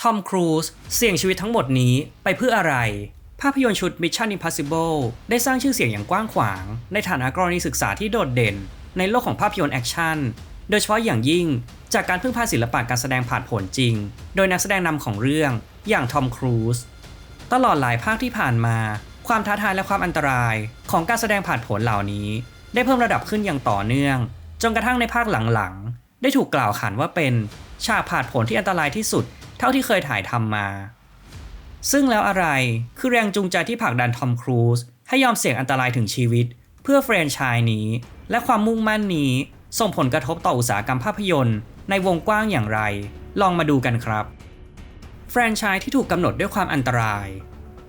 ทอมครูซเสี่ยงชีวิตทั้งหมดนี้ไปเพื่ออะไร ภาพยนตร์ชุด Mission Impossible ได้สร้างชื่อเสียงอย่างกว้างขวาง ในฐานะกรณีศึกษาที่โดดเด่น ในโลกของภาพยนตร์แอคชั่น โดยเฉพาะอย่างยิ่งจากการพึ่งพาศิลปะการแสดงผ่านผลจริง โดยนักแสดงนำของเรื่องอย่างทอมครูซตลอดหลายภาคที่ผ่านมา ความท้าทายและความอันตรายของการแสดงผ่านผลเหล่านี้ ได้เพิ่มระดับขึ้นอย่างต่อเนื่อง จนกระทั่งในภาคหลังๆ ได้ถูกกล่าวขานว่าเป็นฉากผ่านผลที่อันตรายที่สุด เท่าที่เคยถ่ายทำมา ซึ่งแล้วอะไรคือแรงจูงใจที่ผลักดันทอมครูซให้ยอมเสี่ยงอันตรายถึงชีวิต เพื่อแฟรนไชส์นี้ และความมุ่งมั่นนี้ส่งผลกระทบต่ออุตสาหกรรมภาพยนตร์ ในวงกว้างอย่างไร ลองมาดูกันครับ แฟรนไชส์ที่ถูกกำหนดด้วยความอันตราย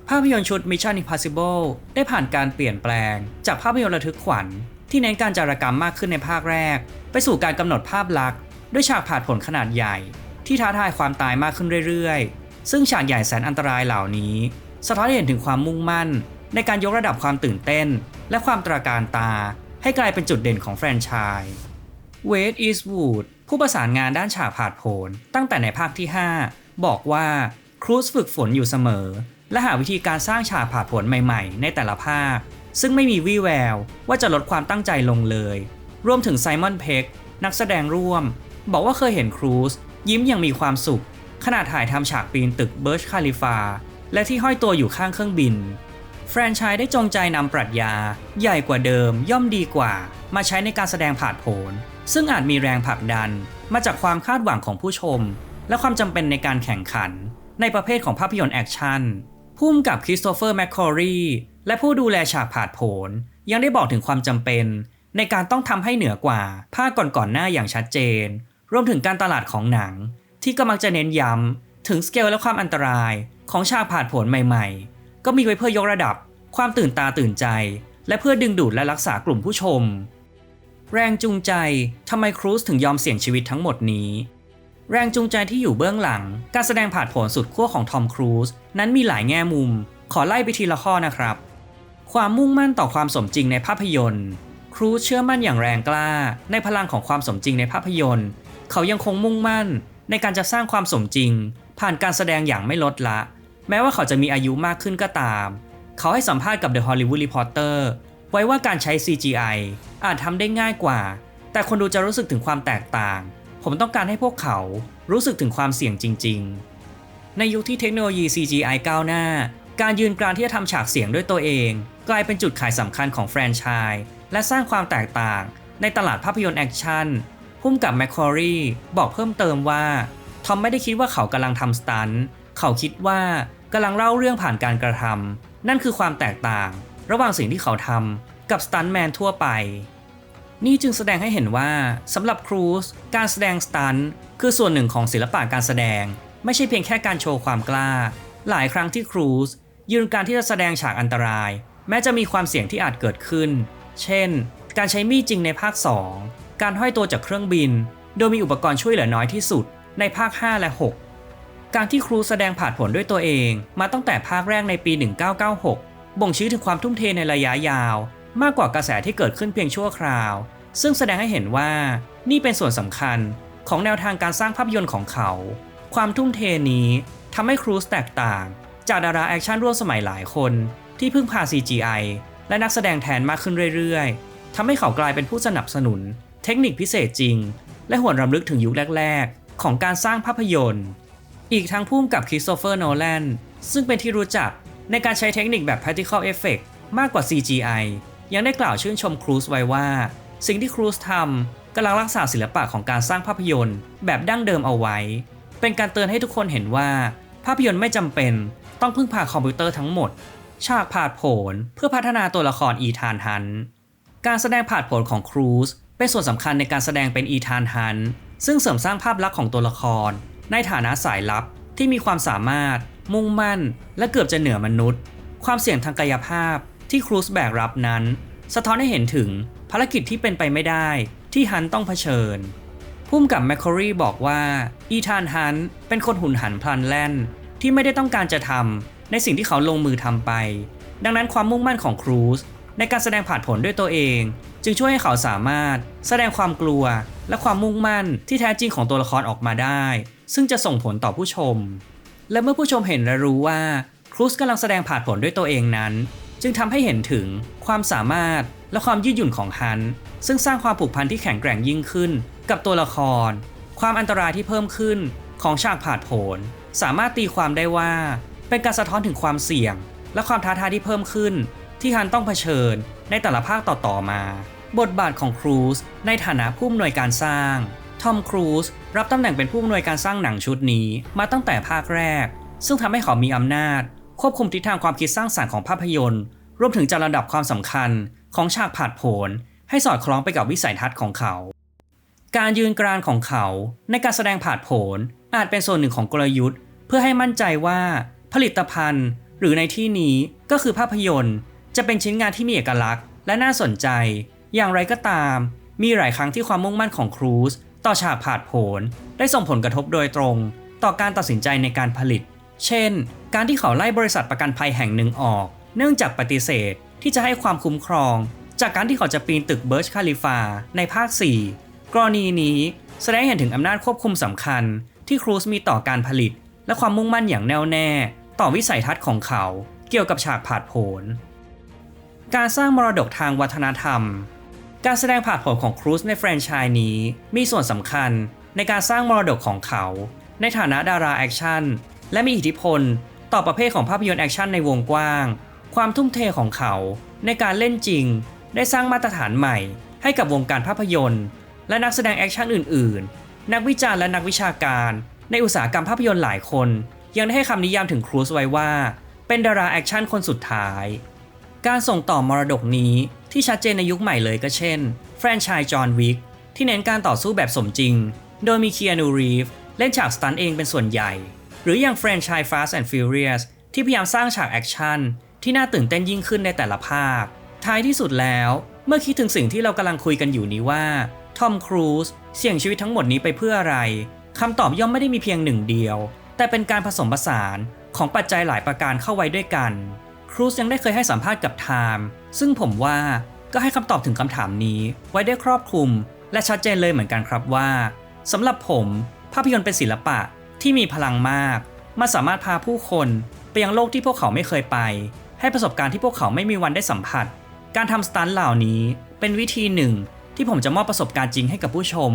ภาพยนตร์ชุด Mission Impossible ได้ผ่านการเปลี่ยนแปลง จากภาพยนตร์ระทึกขวัญ ที่เน้นการจารกรรมมากขึ้นในภาคแรก ไปสู่การกำหนดภาพลักษณ์ด้วยฉากผ่าผลขนาดใหญ่ ที่ท้าทายความตายมากขึ้นเรื่อยๆ ซึ่งฉากใหญ่แสนอันตรายเหล่านี้ สะท้อนให้เห็นถึงความมุ่งมั่น ในการยกระดับความตื่นเต้น และความตราการตา ให้กลายเป็นจุดเด่นของแฟรนไชส์เวดอีสวูดผู้ประสานงานด้านฉากผ่านผลตั้งแต่ในภาคที่ 5 บอกว่าครูซฝึกฝนอยู่เสมอ และหาวิธีการสร้างฉากผ่านผลใหม่ๆ ในแต่ละภาค ซึ่งไม่มีวี่แววว่าจะลดความตั้งใจลงเลย รวมถึงไซมอนเพ็กนักแสดงร่วม บอกว่าเคยเห็นครูซ ยิ้มอย่างมีความสุข ขณะถ่ายทำฉากปีนตึกเบิร์ชคาลิฟา และที่ห้อยตัวอยู่ข้างเครื่องบิน แฟรนไชส์ได้จงใจนำปรัชญา ใหญ่กว่าเดิม ย่อมดีกว่า มาใช้ในการแสดงผ่านผลซึ่งอาจมีแรงผลักดัน มาจากความคาดหวังของผู้ชม และความจำเป็นในการแข่งขัน ในประเภทของภาพยนตร์แอคชั่นพุ่มกับคริสโตเฟอร์แมคคอรีและผู้ดูแลฉากผ่านผลยังได้บอกถึงความจำเป็น ในการต้องทำให้เหนือกว่าภาคก่อนๆหน้าอย่างชัดเจน รวมถึงการตลาดของหนัง ที่ก็มักจะเน้นย้ำถึงสเกลและความอันตรายของฉากผ่านผลใหม่ๆ ก็มีไว้เพื่อยกระดับ ความตื่นตาตื่นใจ และเพื่อดึงดูดและรักษากลุ่มผู้ชม แรงจูงใจทำไมครูซถึงยอมเสี่ยงชีวิตทั้งหมดนี้ แรงจูงใจที่อยู่เบื้องหลัง การแสดงผ่านผลสุดขั้วของทอมครูซนั้นมีหลายแง่มุม ขอไล่ไปทีละข้อนะครับ ความมุ่งมั่นต่อความสมจริงในภาพยนตร์ครูซเชื่อมั่นอย่างแรงกล้าในพลังของความสมจริงในภาพยนตร์ เขายังคงมุ่งมั่น ในการจะสร้างความสมจริง ผ่านการแสดงอย่างไม่ลดละ แม้ว่าเขาจะมีอายุมากขึ้นก็ตาม เขาให้สัมภาษณ์กับ The Hollywood Reporter ไว้ว่าการใช้ CGI อาจทำได้ง่ายกว่า แต่คนดูจะรู้สึกถึงความแตกต่าง ผมต้องการให้พวกเขารู้สึกถึงความเสี่ยงจริง ๆ ในยุคที่เทคโนโลยี CGI ก้าวหน้า การยืนกรานที่จะทำฉากเสียงด้วยตัวเอง กลายเป็นจุดขายสำคัญของแฟรนไชส์และสร้างความแตกต่าง ในตลาดภาพยนตร์แอคชั่น พุ่มกับแมคคอรีบอกเพิ่มเติมว่า ทอมไม่ได้คิดว่าเขากำลังทำสตันเขาคิดว่ากำลังเล่าเรื่องผ่านการกระทำนั่นคือความแตกต่าง ระหว่างสิ่งที่เขาทำกับสตันแมนทั่วไป นี่จึงแสดงให้เห็นว่าสำหรับครูซการแสดงสตันคือส่วนหนึ่งของศิลปะการแสดง ไม่ใช่เพียงแค่การโชว์ความกล้า หลายครั้งที่ครูซยืนการที่จะแสดงฉากอันตราย แม้จะมีความเสี่ยงที่อาจเกิดขึ้น เช่น การใช้มีดจริงในภาค 2 การห้อยตัวจากเครื่องบิน โดยมีอุปกรณ์ช่วยเหลือน้อยที่สุดในภาค 5 และ 6 การที่ครูแสดงผ่านผลด้วยตัวเองมาตั้งแต่ภาคแรกในปี 1996 บ่งชี้ถึงความทุ่มเทในระยะยาว มากกว่ากระแสที่เกิดขึ้นเพียงชั่วคราว ซึ่งแสดงให้เห็นว่านี่เป็นส่วนสำคัญของแนวทางการสร้างภาพยนตร์ของเขา ความทุ่มเทนี้ทำให้ครูซแตกต่าง จากดาราแอคชั่นร่วมสมัยหลายคน ที่พึ่งพา CGI และนักแสดงแทนมากขึ้นเรื่อยๆทำให้เขากลายเป็นผู้สนับสนุน เทคนิคพิเศษจริง และหวนรำลึกถึงยุคแรก ๆ ของการสร้างภาพยนตร์ อีกทั้งพุ่มกับคริสโตเฟอร์โนแลนซึ่งเป็นที่รู้จักในการใช้เทคนิคแบบ practical effect มากกว่า CGI ยังได้กล่าวชื่นชมครูซไว้ว่า สิ่งที่ครูซทำกำลังรักษาศิลปะของการสร้างภาพยนตร์ แบบดั้งเดิมเอาไว้ เป็นการเตือนให้ทุกคนเห็นว่า ภาพยนตร์ไม่จำเป็นต้องพึ่งพาคอมพิวเตอร์ทั้งหมด ฉากผ่านผลเพื่อพัฒนาตัวละครอีธานฮัน การแสดงผ่านผลของครูซ เป็นส่วนสำคัญในการแสดงเป็นอีธานฮันซึ่งเสริมสร้างภาพลักษณ์ของตัวละคร ในฐานะสายลับที่มีความสามารถ มุ่งมั่น และเกือบจะเหนือมนุษย์ ความเสี่ยงทางกายภาพที่ครูซแบกรับนั้น สะท้อนให้เห็นถึงภารกิจที่เป็นไปไม่ได้ที่ฮันต้องเผชิญพุ่มกับแมคคอรีบอกว่าอีธานฮันเป็นคนหุนหันพลันแล่น ที่ไม่ได้ต้องการจะทำในสิ่งที่เขาลงมือทำไป ดังนั้นความมุ่งมั่นของครูซในการแสดงผ่านผลด้วยตัวเอง จึงช่วยให้เขาสามารถแสดงความกลัวและความมุ่งมั่นที่แท้จริงของตัวละครออกมาได้ ซึ่งจะส่งผลต่อผู้ชม และเมื่อผู้ชมเห็นและรู้ว่าครูซกำลังแสดงผ่านผลด้วยตัวเองนั้น จึงทำให้เห็นถึงความสามารถและความยืดหยุ่นของฮัน ซึ่งสร้างความผูกพันที่แข็งแกร่งยิ่งขึ้น กับตัวละคร ความอันตรายที่เพิ่มขึ้นของฉากผ่านผล สามารถตีความได้ว่า เป็นการสะท้อนถึงความเสี่ยง และความท้าทายที่เพิ่มขึ้น ที่ฮันต้องเผชิญในแต่ละภาคต่อๆมา บทบาทของครูซในฐานะผู้อำนวยการสร้าง ทอมครูซรับตำแหน่งเป็นผู้อำนวยการสร้างหนังชุดนี้มาตั้งแต่ภาคแรก ซึ่งทำให้เขามีอำนาจ ควบคุมทิศทางความคิดสร้างสรรค์ของภาพยนตร์รวมถึงจัดระดับความสำคัญของฉากผาดโผนให้สอดคล้องไปกับวิสัยทัศน์ของเขา การยืนกรานของเขาในการแสดงผาดโผนอาจเป็นส่วนหนึ่งของกลยุทธ์ เพื่อให้มั่นใจว่าผลิตภัณฑ์ หรือในที่นี้ก็คือภาพยนตร์ จะเป็นชิ้นงานที่มีเอกลักษณ์ และน่าสนใจ อย่างไรก็ตาม มีหลายครั้งที่ความมุ่งมั่นของครูซต่อฉากผาดโผนได้ส่งผลกระทบโดยตรง ต่อการตัดสินใจในการผลิต เช่น การที่เขาไล่บริษัทประกันภัยแห่งหนึ่งออก เนื่องจากปฏิเสธที่จะให้ความคุ้มครอง จากการที่เขาจะปีนตึกเบิร์ชคาลิฟาในภาค 4 กรณีนี้แสดงให้เห็นถึงอำนาจควบคุมสำคัญ ที่ครูซมีต่อการผลิต และความมุ่งมั่นอย่างแน่วแน่ ต่อวิสัยทัศน์ของเขา เกี่ยวกับฉากผาดโผน การสร้างมรดกทางวัฒนธรรม การแสดงผ่าดโผนของครูซในแฟรนไชส์นี้มีส่วนสำคัญในการสร้างมรดกของเขา ในฐานะดาราแอคชั่น และมีอิทธิพลต่อประเภทของภาพยนตร์แอคชั่นในวงกว้าง ความทุ่มเทของเขา ในการเล่นจริง ได้สร้างมาตรฐานใหม่ ให้กับวงการภาพยนตร์ และนักแสดงแอคชั่นอื่น ๆ นักวิจารณ์และนักวิชาการ ในอุตสาหกรรมภาพยนตร์หลายคน ยังได้ให้คำนิยามถึงครูซไว้ว่า เป็นดาราแอคชั่นคนสุดท้าย การส่งต่อมรดกนี้ที่ชัดเจนในยุคใหม่เลยก็เช่น แฟรนไชส์จอห์นวิกที่เน้นการต่อสู้แบบสมจริง โดยมีเคียนูรีฟเล่นฉากสตันเองเป็นส่วนใหญ่ หรืออย่างแฟรนไชส์ Fast and Furious ที่พยายามสร้างฉากแอคชั่นที่น่าตื่นเต้นยิ่งขึ้นในแต่ละภาค ท้ายที่สุดแล้วเมื่อคิดถึงสิ่งที่เรากำลังคุยกันอยู่นี้ว่าทอมครูซเสี่ยงชีวิตทั้งหมดนี้ไปเพื่ออะไรคำตอบย่อมไม่ได้มีเพียงหนึ่งเดียว แต่เป็นการผสมผสานของปัจจัยหลายประการเข้าไว้ด้วยกัน ครูซยังได้เคยให้สัมภาษณ์กับไทม์ซึ่งผมว่าก็ให้คำตอบถึงคำถามนี้ไว้ได้ครอบคลุม และชัดเจนเลยเหมือนกันครับว่าสำหรับผมภาพยนตร์เป็นศิลปะที่มีพลังมาก มันสามารถพาผู้คนไปยังโลกที่พวกเขาไม่เคยไป ให้ประสบการณ์ที่พวกเขาไม่มีวันได้สัมผัส การทำสตันเหล่านี้เป็นวิธีหนึ่ง ที่ผมจะมอบประสบการณ์จริงให้กับผู้ชม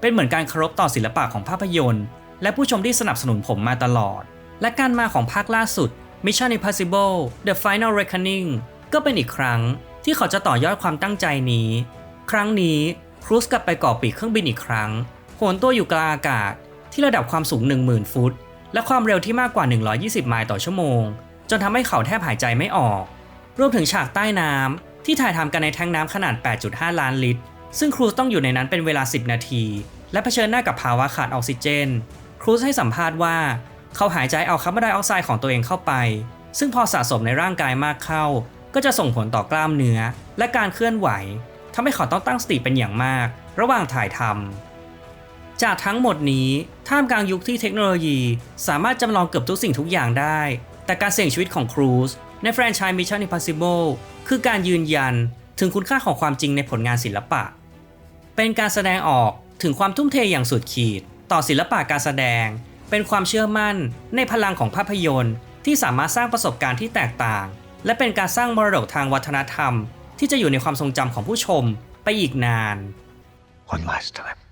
เป็นเหมือนการเคารพต่อศิลปะของภาพยนตร์ และผู้ชมที่สนับสนุนผมมาตลอด และการมาของภาคล่าสุด Mission Impossible The Final Reckoning ก็เป็นอีกครั้งที่เขาจะต่อยอดความตั้งใจนี้ ครั้งนี้ครูซกลับไปก่อปีกเครื่องบินอีกครั้งโหนตัวอยู่กลางอากาศที่ระดับความสูง 10,000 ฟุต และความเร็วที่มากกว่า 120 ไมล์ต่อชั่วโมง จนทำให้เขาแทบหายใจไม่ออก รวมถึงฉากใต้น้ำที่ถ่ายทำกันในแทงน้ำขนาด 8.5 ล้านลิตร ซึ่งครูซต้องอยู่ในนั้นเป็นเวลา 10 นาที และเผชิญหน้ากับภาวะขาดออกซิเจน ครูซให้สัมภาษณ์ว่า เขาหายใจเอาคาร์บอนไดออกไซด์ของตัวเองเข้าไป ซึ่งพอสะสมในร่างกายมากเข้า ก็จะส่งผลต่อกล้ามเนื้อ และการเคลื่อนไหวทำให้เขาต้องตั้งสติเป็นอย่างมาก ระหว่างถ่ายทำจากทั้งหมดนี้ท่ามกลางยุคที่เทคโนโลยีสามารถจำลองเกือบทุกสิ่งทุกอย่างได้ แต่การเสี่ยงชีวิตของครูซในแฟรนไชส์ Mission Impossible คือการยืนยันถึงคุณค่าของความจริงในผลงานศิลปะ เป็นการแสดงออกถึงความทุ่มเทอย่างสุดขีด ต่อศิลปะการแสดง เป็นความเชื่อมั่นในพลังของภาพยนตร์ ที่สามารถสร้างประสบการณ์ที่แตกต่าง และเป็นการสร้างมรดกทางวัฒนธรรม ที่จะอยู่ในความทรงจำของผู้ชมไปอีกนาน One last time.